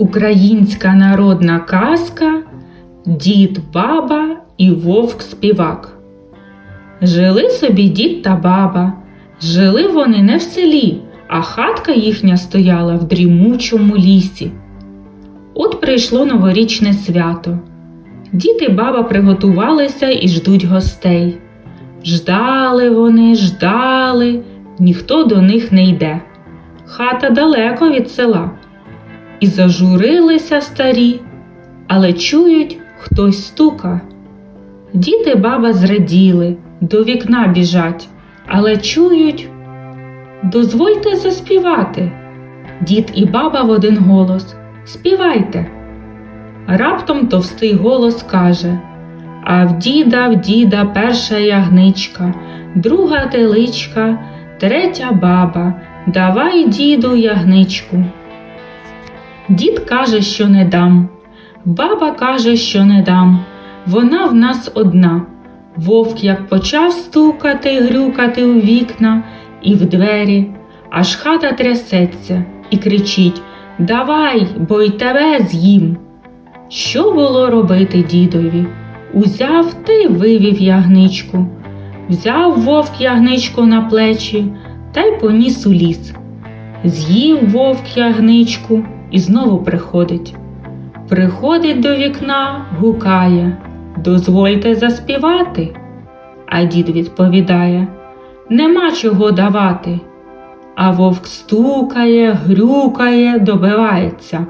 Українська народна казка Дід, баба і вовк співак. Жили собі дід та баба. Жили вони не в селі, а хатка їхня стояла в дрімучому лісі. От прийшло новорічне свято. Дід і баба приготувалися і ждуть гостей. Ждали вони, ждали, ніхто до них не йде. Хата далеко від села. І зажурилися старі, але чують, хтось стука. Діти баба зраділи, до вікна біжать, але чують. Дозвольте заспівати. Дід і баба в один голос. Співайте. Раптом товстий голос каже А в діда, в діда перша ягничка, друга теличка, третя баба. Давай, діду, ягничку. Дід каже, що не дам. Баба каже, що не дам. Вона в нас одна. Вовк як почав стукати, грюкати у вікна і в двері, аж хата трясеться і кричить Давай, бо й тебе з'їм. Що було робити дідові? Узяв та й вивів ягничку. Взяв вовк ягничку на плечі та й поніс у ліс. З'їв вовк ягничку і знову приходить. Приходить до вікна, гукає Дозвольте заспівати. А дід відповідає Нема чого давати. А вовк стукає, грюкає, добивається.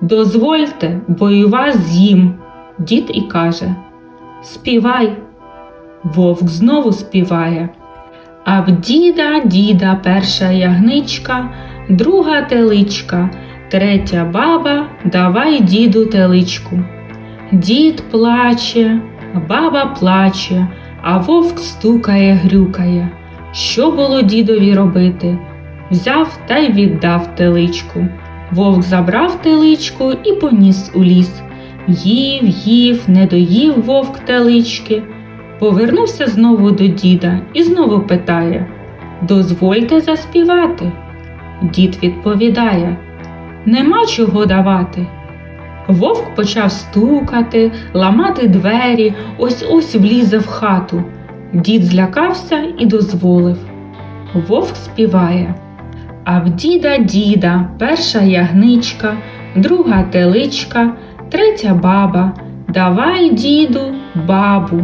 Дозвольте, бо і вас з'їм. Дід і каже Співай. Вовк знову співає. А в діда, діда перша ягничка, друга теличка, третя баба, давай діду теличку. Дід плаче, баба плаче, а вовк стукає, грюкає. Що було дідові робити? Взяв та й віддав теличку. Вовк забрав теличку і поніс у ліс. Їв, їв, не доїв вовк телички. Повернувся знову до діда і знову питає Дозвольте заспівати. Дід відповідає Нема чого давати. Вовк почав стукати, ламати двері, ось ось влізе в хату. Дід злякався і дозволив. Вовк співає. А в діда діда перша ягничка, друга теличка, третя баба. Давай, діду, бабу.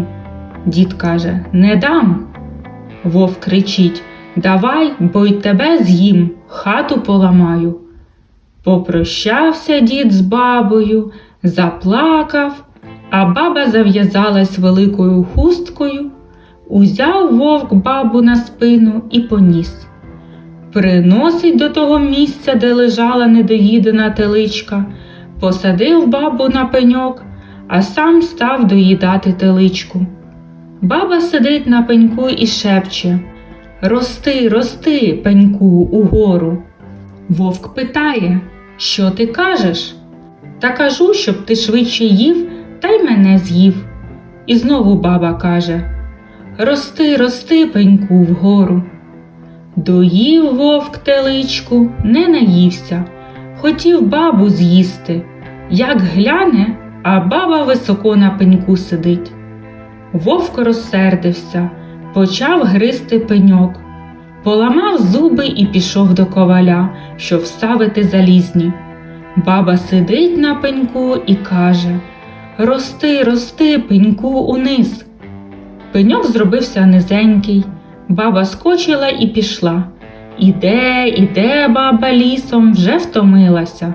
Дід каже Не дам. Вовк кричить Давай, бо й тебе з'їм, хату поламаю. Попрощався дід з бабою, заплакав, а баба зав'язалась великою хусткою, узяв вовк бабу на спину і поніс. Приносить до того місця, де лежала недоїдена теличка, посадив бабу на пеньок, а сам став доїдати теличку. Баба сидить на пеньку і шепче Рости, рости, пеньку, угору. Вовк питає, що ти кажеш? Та кажу, щоб ти швидше їв та й мене з'їв. І знову баба каже Рости, рости, пеньку, вгору. Доїв вовк теличку, не наївся, хотів бабу з'їсти. Як гляне, а баба високо на пеньку сидить. Вовк розсердився, почав гризти пеньок, поламав зуби і пішов до коваля, щоб вставити залізні. Баба сидить на пеньку і каже Рости, рости, пеньку униз. Пеньок зробився низенький, баба скочила і пішла. Іде, іде баба лісом, вже втомилася.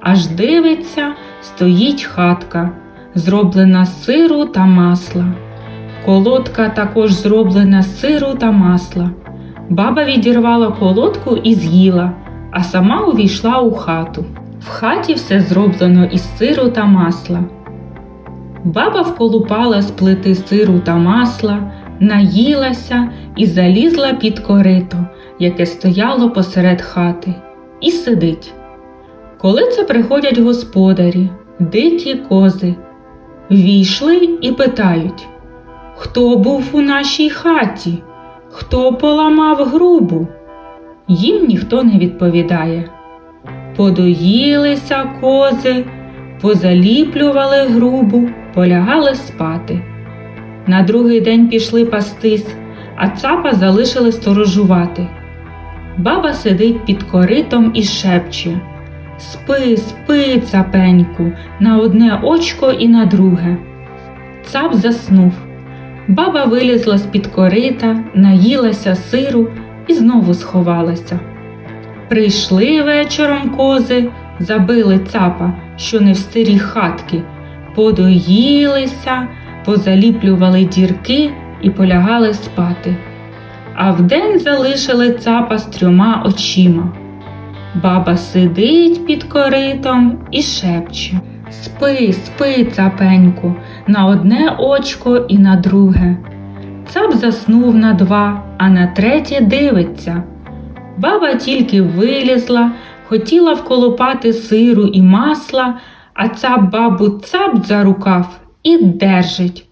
Аж дивиться, стоїть хатка, зроблена з сиру та масла. Колодка також зроблена з сиру та масла. Баба відірвала колодку і з'їла, а сама увійшла у хату. В хаті все зроблено із сиру та масла. Баба вколупала з плити сиру та масла, наїлася і залізла під корито, яке стояло посеред хати, і сидить. Коли це приходять господарі, дикі кози, війшли і питають Хто був у нашій хаті? Хто поламав грубу? Їм ніхто не відповідає. Подоїлися кози, позаліплювали грубу, полягали спати. На другий день пішли пастись, а цапа залишили сторожувати. Баба сидить під коритом і шепче Спи, спи, цапеньку, на одне очко і на друге. Цап заснув. Баба вилізла з-під корита, наїлася сиру і знову сховалася. Прийшли вечором кози, забили цапа, що не в старі хатки, подоїлися, позаліплювали дірки і полягали спати. А вдень залишили цапа з трьома очима. Баба сидить під коритом і шепче Спи, спи, цапеньку, на одне очко і на друге. Цап заснув на два, а на третє дивиться. Баба тільки вилізла, хотіла вколупати сиру і масла, а цап бабу цап за рукав і держить.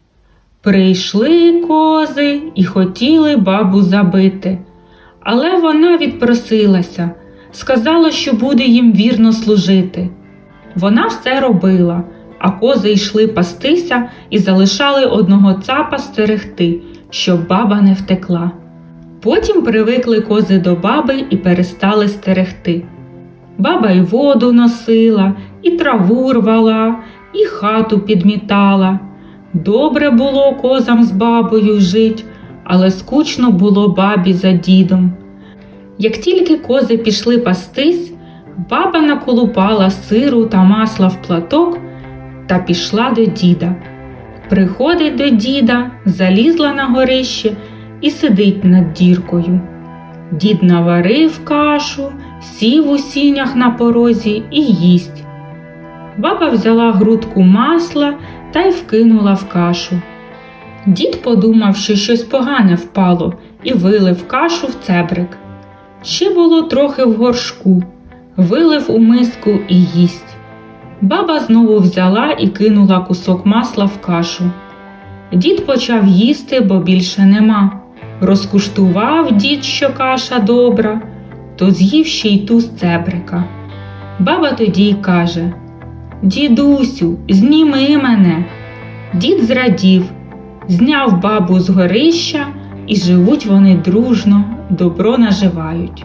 Прийшли кози і хотіли бабу забити, але вона відпросилася, сказала, що буде їм вірно служити. Вона все робила, а кози йшли пастися і залишали одного цапа стерегти, щоб баба не втекла. Потім привикли кози до баби і перестали стерегти. Баба й воду носила, і траву рвала, і хату підмітала. Добре було козам з бабою жить, але скучно було бабі за дідом. Як тільки кози пішли пастись, баба наколупала сиру та масла в платок та пішла до діда. Приходить до діда, залізла на горище і сидить над діркою. Дід наварив кашу, сів у сінях на порозі і їсть. Баба взяла грудку масла та й вкинула в кашу. Дід подумав, що щось погане впало, і вилив кашу в цебрик. Ще було трохи в горшку, вилив у миску і їсть. Баба знову взяла і кинула кусок масла в кашу. Дід почав їсти, бо більше нема. Розкуштував дід, що каша добра, то з'їв ще й ту з цебрика. Баба тоді й каже Дідусю, зніми мене. Дід зрадів, зняв бабу з горища, і живуть вони дружно, добро наживають.